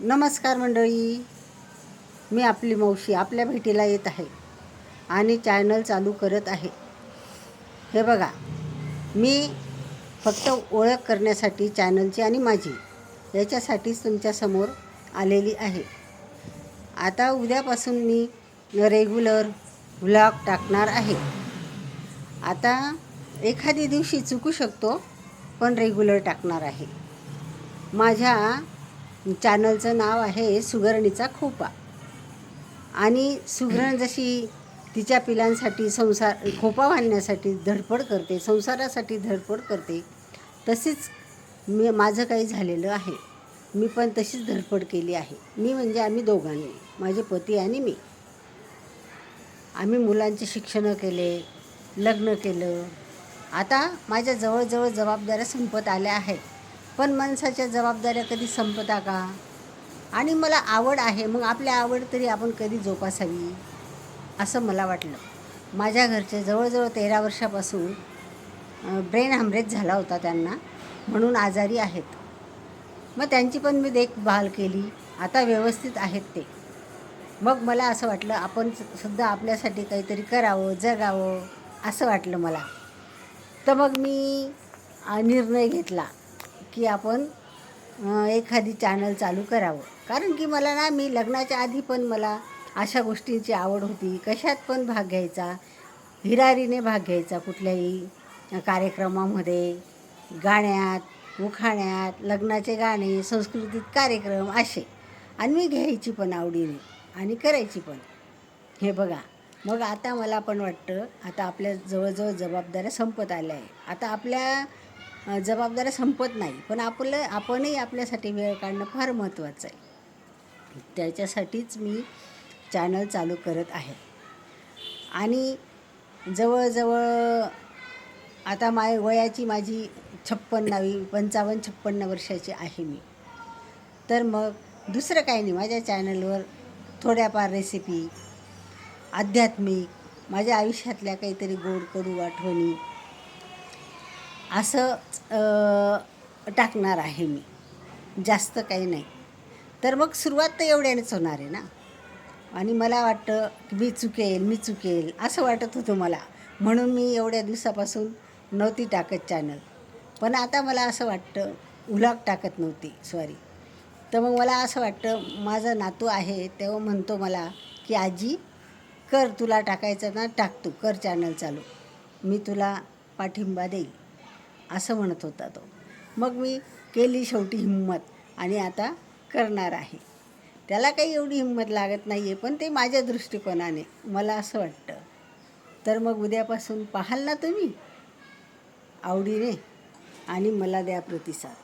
नमस्कार मंडळी. मी आपली मावशी आपल्या भेटीला येत आहे आणि चॅनल चालू करत आहे. हे बघा मी फक्त ओळख करण्यासाठी चॅनलची आणि माझी याच्यासाठीच तुमच्यासमोर आलेली आहे. आता उद्यापासून मी रेग्युलर व्लॉग टाकणार आहे. आता एखादी दिवशी चुकू शकतो पण रेग्युलर टाकणार आहे. माझ्या चॅनलचं नाव आहे सुगरणीचा खोपा. आणि सुगरण जशी तिच्या पिलांसाठी संसार खोपा बांधण्यासाठी धडपड करते संसारासाठी धडपड करते तशीच मी माझं काही झालेलं आहे. मी पण तशीच धडपड केली आहे. मी म्हणजे आम्ही दोघांनी माझे पती आणि मी. आम्ही मुलांचे शिक्षण केले लग्न केलं. आता माझ्या जवळजवळ जबाबदाऱ्या संपत आल्या आहेत. पण माणसाच्या जबाबदाऱ्या कधी संपता का? आणि मला आवड आहे मग आपल्या आवड तरी आपण कधी जोपासावी? असं मला वाटलं. माझ्या घरचे जवळजवळ तेरा वर्षापासून ब्रेन हॅमरेज झाला होता त्यांना म्हणून आजारी आहेत. मग त्यांची पण मी देखभाल केली. आता व्यवस्थित आहेत ते. मग मला असं वाटलं आपण सुद्धा आपल्यासाठी काहीतरी करावं जगावं असं वाटलं मला. तर मग मी निर्णय घेतला. की आपण एखादी चॅनल चालू करावं. कारण की मला ना मी लग्नाच्या आधी पण मला अशा गोष्टींची आवड होती. कशात पण भाग घ्यायचा. हिरारीने भाग घ्यायचा कुठल्याही कार्यक्रमामध्ये. गाण्यात उखाण्यात लग्नाचे गाणे सांस्कृतिक कार्यक्रम असे. आणि मी घ्यायची पण आवडीने. आणि करायची पण. हे बघा. मग आता मला पण वाटतं आता आपल्या जवळजवळ जबाबदाऱ्या संपत आल्या आहे आता आपल्या जबाबदाऱ्या संपत नाही. पण आपलं आपणही आपल्यासाठी वेळ काढणं फार महत्त्वाचं आहे. त्याच्यासाठीच मी चॅनल चालू करत आहे. आणि जवळजवळ आता माय वयाची माझी छप्पन्नावी पंचावन्न छप्पन्न वर्षाची आहे मी. तर मग दुसरं काही नाही. माझ्या चॅनलवर थोड्याफार रेसिपी आध्यात्मिक माझ्या आयुष्यातल्या काहीतरी गोड करू आठवणी असं टाकणार आहे मी. जास्त काही नाही. तर मग सुरुवात तर एवढ्यानेच होणार आहे ना? आणि मला वाटतं की मी चुकेल मी चुकेल असं वाटत होतं मला. म्हणून मी एवढ्या दिवसापासून नव्हती टाकत चॅनल पण आता मला असं वाटतं उलाग टाकत नव्हती सॉरी तर मग मला असं वाटतं माझा नातू आहे तेव्हा म्हणतो मला की आजी कर तुला टाकायचं ना टाक तू कर चॅनल चालू. मी तुला पाठिंबा देईल. असं म्हणत होता तो. मग मी केली शेवटी हिंमत आणि आता करणार आहे. त्याला काही एवढी हिंमत लागत नाही आहे पण ते माझ्या दृष्टिकोनाने मला असं वाटतं. तर मग उद्यापासून पाहाल ना तुम्ही? आवडीने. आणि मला द्या प्रतिसाद.